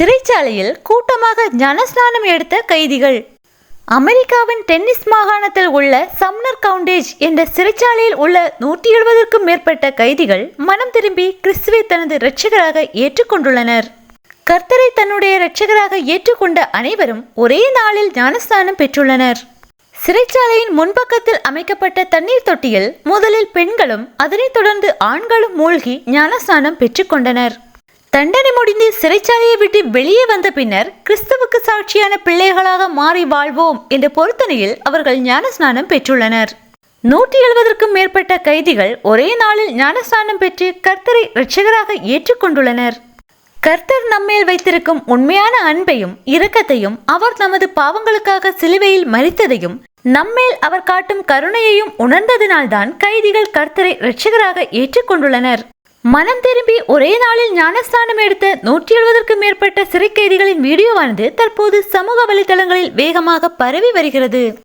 சிறைச்சாலையில் கூட்டமாக ஞானஸ்நானம் எடுத்த கைதிகள். அமெரிக்காவின் டென்னிஸ் மாகாணத்தில் உள்ள சம்னர் கவுண்டேஜ் என்ற சிறைச்சாலையில் உள்ள நூற்றி எழுபதற்கும் மேற்பட்ட கைதிகள் மனம் திரும்பி கிறிஸ்துவை தனது இரட்சகராக ஏற்றுக்கொண்டுள்ளனர். கர்த்தரை தன்னுடைய இரட்சகராக ஏற்றுக்கொண்ட அனைவரும் ஒரே நாளில் ஞானஸ்தானம் பெற்றுள்ளனர். சிறைச்சாலையின் முன்பக்கத்தில் அமைக்கப்பட்ட தண்ணீர் தொட்டியில் முதலில் பெண்களும் அதனைத் தொடர்ந்து ஆண்களும் மூழ்கி ஞானஸ்நானம் பெற்றுக்கொண்டனர் தண்டனை முடிந்து சிறைச்சாலையை விட்டு வெளியே வந்த பின்னர் கிறிஸ்துவுக்கு சாட்சியான பிள்ளைகளாக மாறி வாழ்வோம் என்ற பொருத்தனையில் அவர்கள் ஞானஸ்நானம் பெற்றுள்ளனர். நூற்றி எழுபதற்கும் மேற்பட்ட கைதிகள் ஒரே நாளில் ஞானஸ்நானம் பெற்று கர்த்தரை இரட்சகராக ஏற்றுக்கொண்டுள்ளனர். கர்த்தர் நம்மேல் வைத்திருக்கும் உண்மையான அன்பையும் இரக்கத்தையும் அவர் நமது பாவங்களுக்காக சிலுவையில் மறித்ததையும் நம்மேல் அவர் காட்டும் கருணையையும் உணர்ந்ததினால்தான் கைதிகள் கர்த்தரை இரட்சகராக ஏற்றுக்கொண்டுள்ளனர். மனம் திரும்பி ஒரே நாளில் ஞானஸ்தானம் எடுத்த நூற்றி எழுபதற்கும் மேற்பட்ட சிறை கைதிகளின் வீடியோவானது தற்போது சமூக வலைதளங்களில் வேகமாக பரவி வருகிறது.